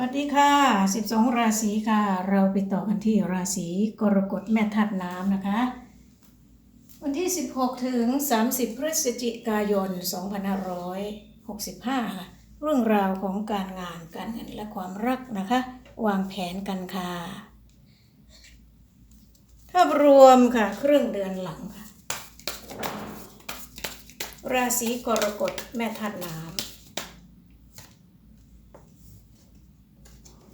วัสดีค่ะ 12 ราศีค่ะ เราไปต่อกันที่ราศีกรกฎแม่ธาตุน้ำนะคะ วันที่ 16 ถึง 30 พฤศจิกายน 2565ค่ะเรื่องราวของการงานการเงินและความรักนะคะ วางแผนกันค่ะภาพรวมค่ะ ครึ่งเดือนหลังค่ะ ราศีกรกฎแม่ธาตุน้ำ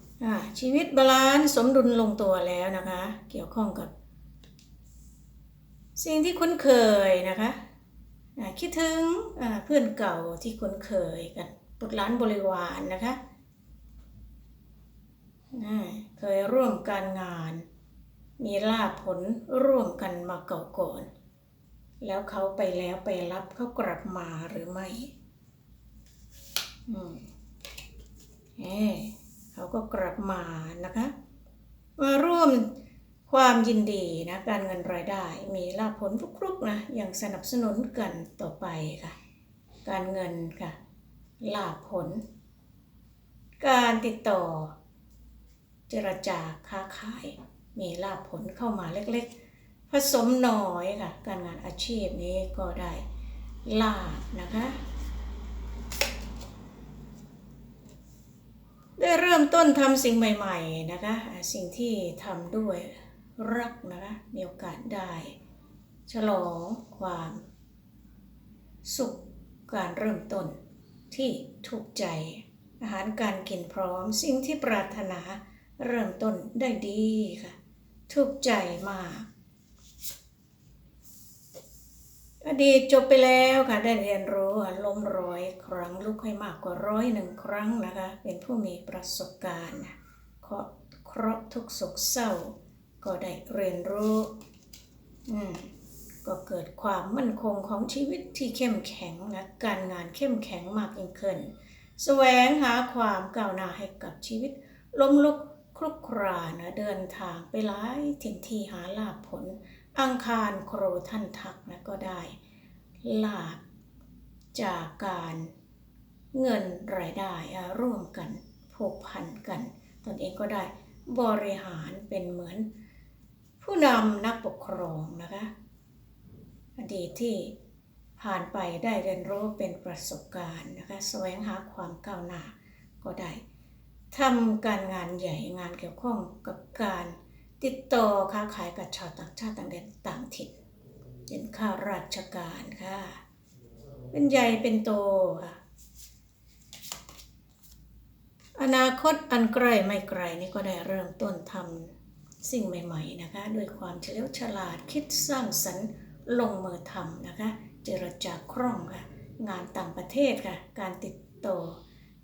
อ่า ชีวิตบาลานซ์สมดุลลงตัวแล้วนะคะ เกี่ยวข้องกับ สิ่งที่คุ้นเคยนะคะคิดถึงเพื่อนเก่าที่คุ้นเคยกันบุตรหลานบริวารนนะคะเคยร่วมการงาน มีลาภผลร่วมกันมาเก่าก่อน แล้วเขาไปแล้วไปรับเขากลับมาหรือไม่ อืมเอ๊ะ เขาก็กลับมานะคะ มาร่วมความยินดีนะการเงินรายได้มีลาภผลฟลุกๆนะยังสนับสนุนกันต่อไปค่ะ การเงินค่ะลาภผล การติดต่อ เจรจาค้าขาย มีลาภผลเข้ามาเล็กๆ ผสมน้อยค่ะ การงานอาชีพนี้ก็ได้ลาภนะคะ ได้เริ่มต้นทำสิ่งใหม่ ๆนะคะ สิ่งที่ทำด้วยรักนะคะ มีโอกาสได้ ฉลองความ สุขการเริ่มต้นที่ถูกใจ อาหารการกินพร้อม สิ่งที่ปรารถนาเริ่มต้นได้ดีค่ะ ถูกใจมาก อดีตจบไปแล้วค่ะ ได้เรียนรู้ล้มร้อยครั้งลุกให้มากกว่าร้อยหนึ่งครั้งนะคะ เป็นผู้มีประสบการณ์เคราะเคราะห์ทุกข์โศกเศร้า ก็ได้เรียนรู้อืมก็เกิดความมั่นคงของชีวิตที่เข้มแข็งนะการงานเข้มแข็งมากยิ่งขึ้นแสวงหาความก้าวหน้าให้กับชีวิต ล้มลุกคลุกครานนะเดินทางไปหลายถิ่นที่หาลาภผล อังคารโครท่านทักนะก็ได้ลาบจากการเงินรายได้อะร่วมกันผูกพันกัน ตนเองก็ได้บริหารเป็นเหมือน ผู้นำนักปกครองนะคะอดีตที่ผ่านไปได้เรียนรู้เป็นประสบการณ์นะคะแสวงหาความก้าวหน้าก็ได้ทำการงานใหญ่งานเกี่ยวข้องกับการ ติดต่อค้าขายกับชาวต่างชาติต่างแดนต่างถิ่นเป็นข้าราชการค่ะ เป็นใหญ่เป็นโตค่ะ อนาคตอันใกล้ไม่ไกลนี่ก็ได้เริ่มต้นทำสิ่งใหม่ๆนะคะด้วยความเฉลียวฉลาดคิดสร้างสรรค์ลงมือทำนะคะ เจรจาคล่องค่ะ งานต่างประเทศค่ะ การติดต่อ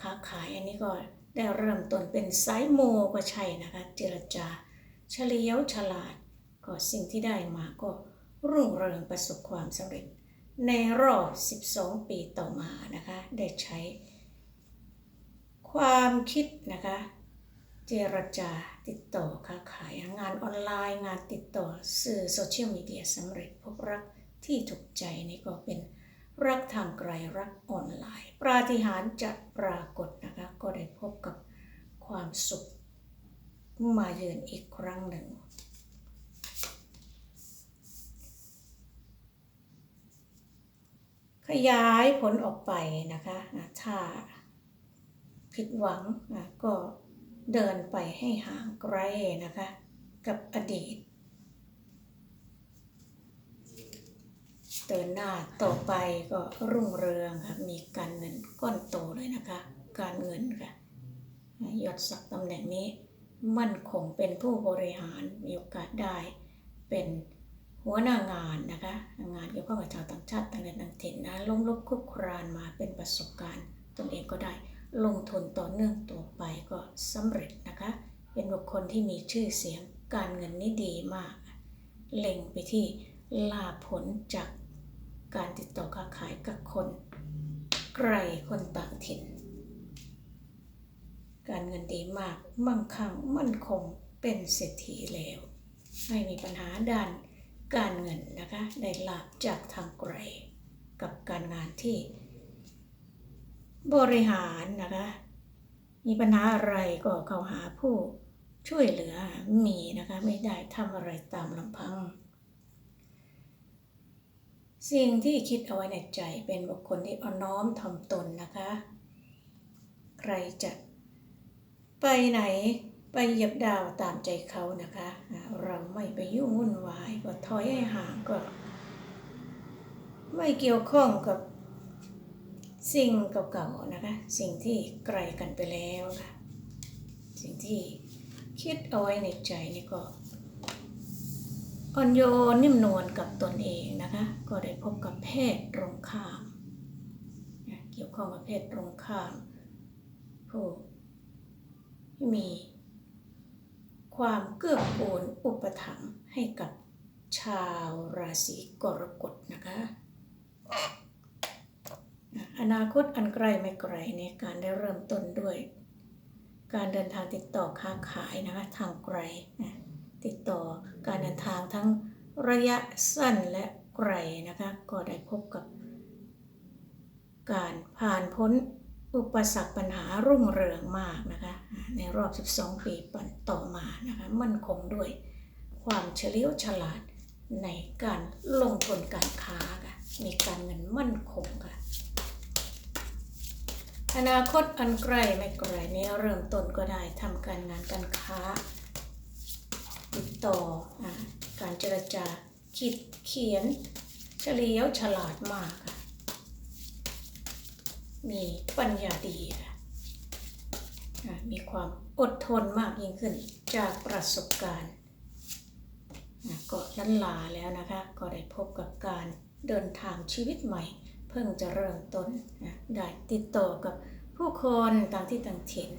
ค้าขายอันนี้ก็ได้เริ่มต้นเป็นสายโมก็ใช่นะคะ เจรจา เฉลียวฉลาด ก็สิ่งที่ได้มาก็รุ่งเรืองประสบความสำเร็จ ในรอบ 12 ปีต่อมานะคะ ได้ใช้ ความคิดนะคะ เจรจาติดต่อค้าขายงานออนไลน์งานติดต่อสื่อโซเชียลมีเดียสำเร็จพบรักที่ถูกใจนี่ก็เป็นรักทางไกลรักออนไลน์ ปราฏิหาริย์จะปรากฏนะคะ ก็ได้พบกับความสุข มาเยือนอีกครั้งหนึ่ง ขยายผลออกไปนะคะอะถ้าผิดหวังอะก็เดินไปให้ห่างไกลนะคะ กับอดีต เดินหน้าต่อไปก็รุ่งเรืองค่ะมีการเงินก้อนโตเลยนะคะ การเงินค่ะยศศักดิ์ตำแหน่งนี้ มั่นคงเป็นผู้บริหารมีโอกาสได้เป็นหัวหน้างานนะคะงานเกี่ยวข้องกับชาวต่างชาติต่างแดนต่างถิ่นนะล้มลุกคุกครานมาเป็นประสบการณ์ตนเองก็ได้ลงทุนต่อเนื่องต่อไปก็สำเร็จนะคะ เป็นบุคคลที่มีชื่อเสียงการเงินนี่ดีมาก เล็งไปที่ลาผลจากการติดต่อค้าขายกับคนไกลคนต่างถิ่น การเงินดีมาก มั่งคั่งมั่นคงเป็นเศรษฐีแล้ว ไม่มีปัญหาด้านการเงินนะคะได้ลาบจากทางไกลกับการงานที่ บริหารนะคะมีปัญหาอะไรก็เข้าหาผู้ช่วยเหลือมีนะคะไม่ได้ทำอะไรตามลำพัง สิ่งที่คิดเอาไว้ในใจเป็นบุคคลที่อ่อนน้อมถ่อมตนนะคะ ใครจะ ไปไหนไปเหยียบดาวตามใจเขานะคะ เราไม่ไปยุ่งวุ่นวายก็ถอยให้ห่างก็ ไม่เกี่ยวข้องกับสิ่งเก่าๆนะคะ สิ่งที่ไกลกันไปแล้วค่ะ สิ่งที่คิดเอาไว้ในใจนี่ก็อ่อนโยนนิ่มนวลกับตนเองนะคะ ก็ได้พบกับเพศตรงข้าม เกี่ยวข้องกับเพศตรงข้ามผู้ ที่มี ความเกื้อกูลอุปถัมภ์ให้กับชาวราศีกรกฎนะคะ อนาคตอันไกลไม่ไกลในการได้เริ่มต้นด้วย การเดินทางติดต่อค้าขายนะคะทางไกลนะติดต่อการเดินทางทั้งระยะสั้นและไกลนะคะ ก็ได้พบกับ การผ่านพ้น อุปสรรคปัญหารุ่งเรืองมากนะคะในรอบ 12 ปีปันต่อมานะคะมั่นคงด้วยความเฉลียวฉลาดในการลงทุนการค้าค่ะมีการเงินมั่นคงค่ะอนาคตอันใกล้ไม่ไกลนี้เริ่มต้นก็ได้ทำการงานการค้า ติดต่ออการเจรจาคิดเขียนเฉลียวฉลาดมากค่ะ มีปัญญาดีค่ะมีความอดทนมากยิ่งขึ้นจากประสบการณ์อ่าก็ลันลาแล้วนะคะ ก็ได้พบกับการเดินทางชีวิตใหม่ เพิ่งจะเริ่มต้นนะได้ติดต่อกับผู้คนต่างที่ต่างถิ่น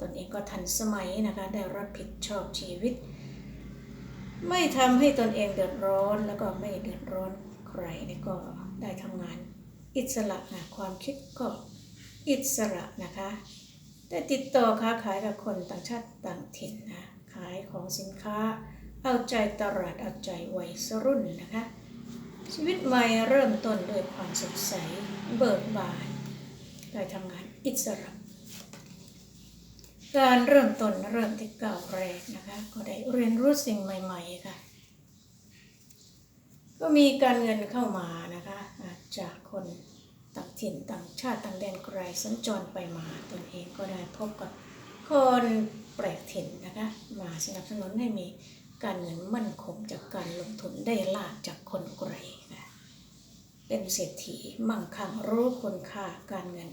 ตนเองก็ทันสมัยนะคะ ได้รับผิดชอบชีวิต ไม่ทำให้ตนเองเดือดร้อนแล้วก็ไม่เดือดร้อนใครนี่ก็ได้ทำงานอิสระนะความคิดก็ อิสระนะคะ ได้ติดต่อค้าขายกับคนต่างชาติต่างถิ่นนะ ขายของสินค้า เอาใจตลาด เอาใจวัยรุ่นนะคะ ชีวิตใหม่เริ่มต้นด้วยความสดใส เบิกบาน ได้ทำงานอิสระ การเริ่มต้นเริ่มที่ก้าวแรกนะคะ ก็ได้เรียนรู้สิ่งใหม่ ๆ ค่ะ ก็มีการเงินเข้ามานะคะจากคน ต่างถิ่นต่างชาติต่างแดนไกลสัญจรไปมาตนเองก็ได้พบกับคนแปลกถิ่นนะคะมาสนับสนุนให้มีการเงินมั่นคงจากการลงทุนได้ลาบจากคนไกลค่ะเป็นเศรษฐีมั่งคั่งรู้คุณค่าการเงิน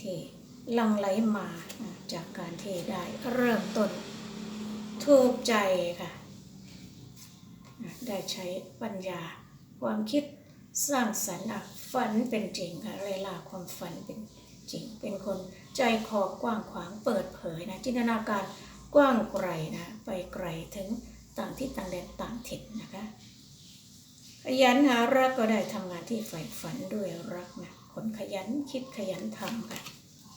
ที่ลังไหลมาอ่าจากการที่ได้เริ่มต้นถูกใจค่ะ ได้ใช้ปัญญาความคิด สร้างสรรค์อะฝันเป็นจริงค่ะเวลาความฝันเป็นจริง เป็นคนใจคอกว้างขวางเปิดเผยนะจินตนาการกว้างไกลนะไปไกลถึงต่างที่ต่างแดนต่างถิ่นนะคะขยันหารักก็ได้ทำงานที่ใฝ่ฝันด้วยรักนะคนขยันคิดขยันทำค่ะ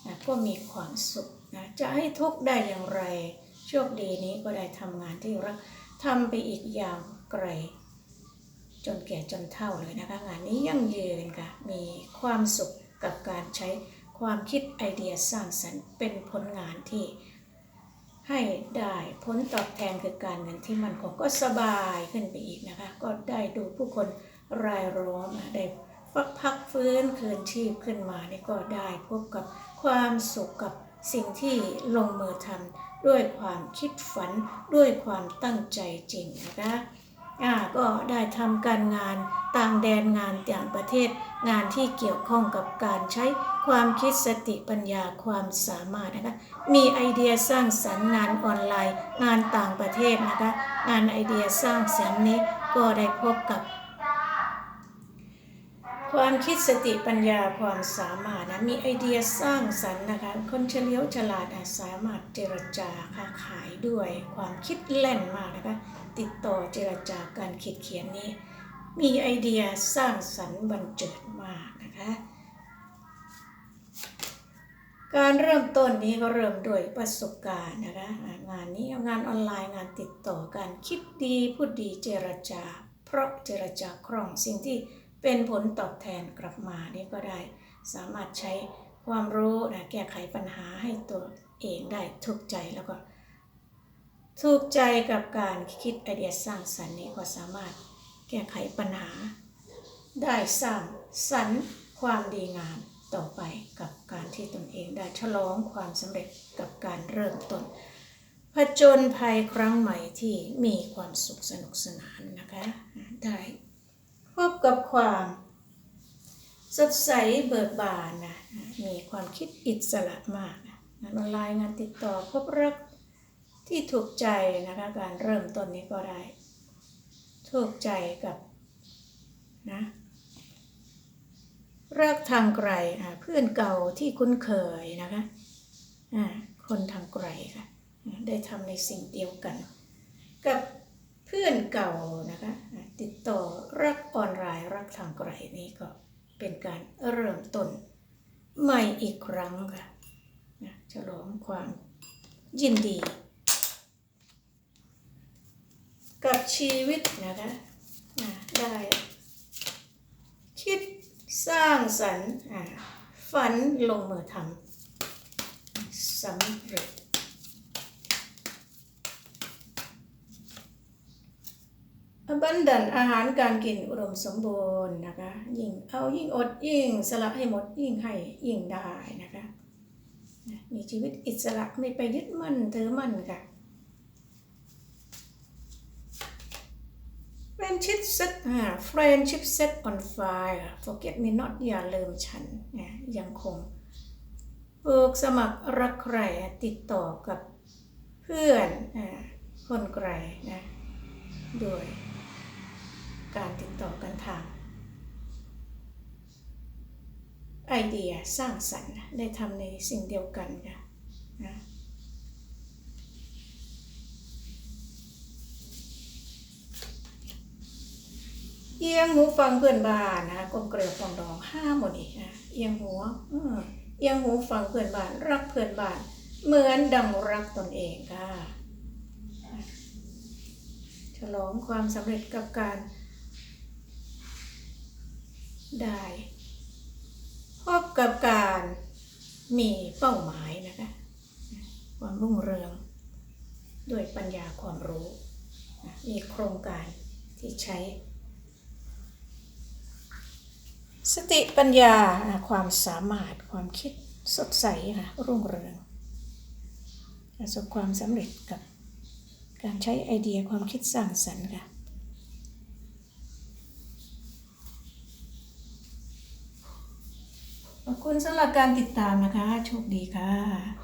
นะก็มีความสุขนะจะให้ทุกได้อย่างไรโชคดีนี้ก็ได้ทำงานที่รักทำไปอีกยาวไกล จนแก่จนเฒ่าเลยนะคะ งานนี้ยั่งยืนค่ะ มีความสุขกับการใช้ความคิดไอเดียสร้างสรรค์เป็นผลงานที่ให้ได้ผลตอบแทนคือการเงินที่มันคงก็สบายขึ้นไปอีกนะคะ ก็ได้ดูผู้คนรายล้อมได้ฟักพักฟื้นคืนชีพขึ้นมานี่ก็ได้พบกับความสุขกับสิ่งที่ลงมือทำด้วยความคิดฝันด้วยความตั้งใจจริงนะคะ ก็ได้ทำการงานต่างแดนงานต่างประเทศ งานที่เกี่ยวข้องกับการใช้ความคิดสติปัญญาความสามารถนะคะมีไอเดียสร้างสรรค์งานออนไลน์ งานต่างประเทศนะคะงานไอเดียสร้างสรรค์นี้ก็ได้พบกับ ความคิดสติปัญญาความสามารถนะมีไอเดียสร้างสรรค์นะคะคนเฉลียวฉลาดสามารถเจรจาค้าขายด้วยความคิดแล่นมากนะคะ ติดต่อเจรจาการขีดเขียนนี้ มีไอเดียสร้างสรรค์บันเจิดมากนะคะ การเริ่มต้นนี้ก็เริ่มด้วยประสบการณ์นะคะงานนี้งานออนไลน์งานติดต่อการคิดดีพูดดีเจรจา เพราะเจรจาคล่องสิ่งที่เป็นผลตอบแทนกลับมานี่ก็ได้ สามารถใช้ความรู้นะแก้ไขปัญหาให้ตัวเองได้ถูกใจแล้วก็ ถูกใจกับการคิดไอเดียสร้างสรรค์นี้ก็สามารถแก้ไขปัญหา ได้สร้างสรรค์ความดีงามต่อไปกับการที่ตนเองได้ฉลองความสำเร็จกับการเริ่มต้นผจญภัยครั้งใหม่ที่มีความสุขสนุกสนานนะคะ ได้พบกับความสดใสเบิกบานนะมีความคิดอิสระมากนะงานออนไลน์งานติดต่อพบรัก ที่ถูกใจนะคะการเริ่มต้นนี้ก็ได้ ถูกใจกับนะรักทางไกลเพื่อนเก่าที่คุ้นเคยนะคะคนทางไกลค่ะได้ทำในสิ่งเดียวกัน กับเพื่อนเก่านะคะติดต่อรักออนไลน์รักทางไกลนี่ก็เป็นการเริ่มต้นใหม่อีกครั้งค่ะนะฉลองความยินดี กับ ชีวิตนะคะได้ คิดสร้างสรรค์ฝันลงมือทำสำเร็จ abundant อาหารการกินอุดมสมบูรณ์นะคะ ยิ่งเอายิ่งอดยิ่งสละให้หมดยิ่งให้ยิ่งได้นะคะนะมีชีวิตอิสระไม่ไปยึดมั่นถือมั่นค่ะ friendship set อ่า friendship set on fire forget me not อย่าลืมฉันนะยังคงผูกสมัครรักใครติดต่อกับเพื่อนอ่าคนไกลนะโดยการติดต่อกันทางไอเดียสร้างสรรค์ได้ทำในสิ่งเดียวกันค่ะนะ เอียงหูฟังเพื่อนบ้านนะกลมเกลียวฟองดองห้าหมดอีกนะเอียงหัวเอียงหูฟังเพื่อนบ้าน รักเพื่อนบ้าน เหมือนดังรักตนเองค่ะฉลองความสำเร็จกับการ ได้พบกับการมีเป้าหมายนะคะ ความรุ่งเรือง ด้วยปัญญาความรู้ มีโครงการที่ใช้ สติปัญญาความสามารถความคิดสดใสค่ะรุ่งเรืองประสบความสำเร็จกับการใช้ไอเดียความคิดสร้างสรรค์ค่ะขอบคุณสำหรับการติดตามนะคะ โชคดีค่ะ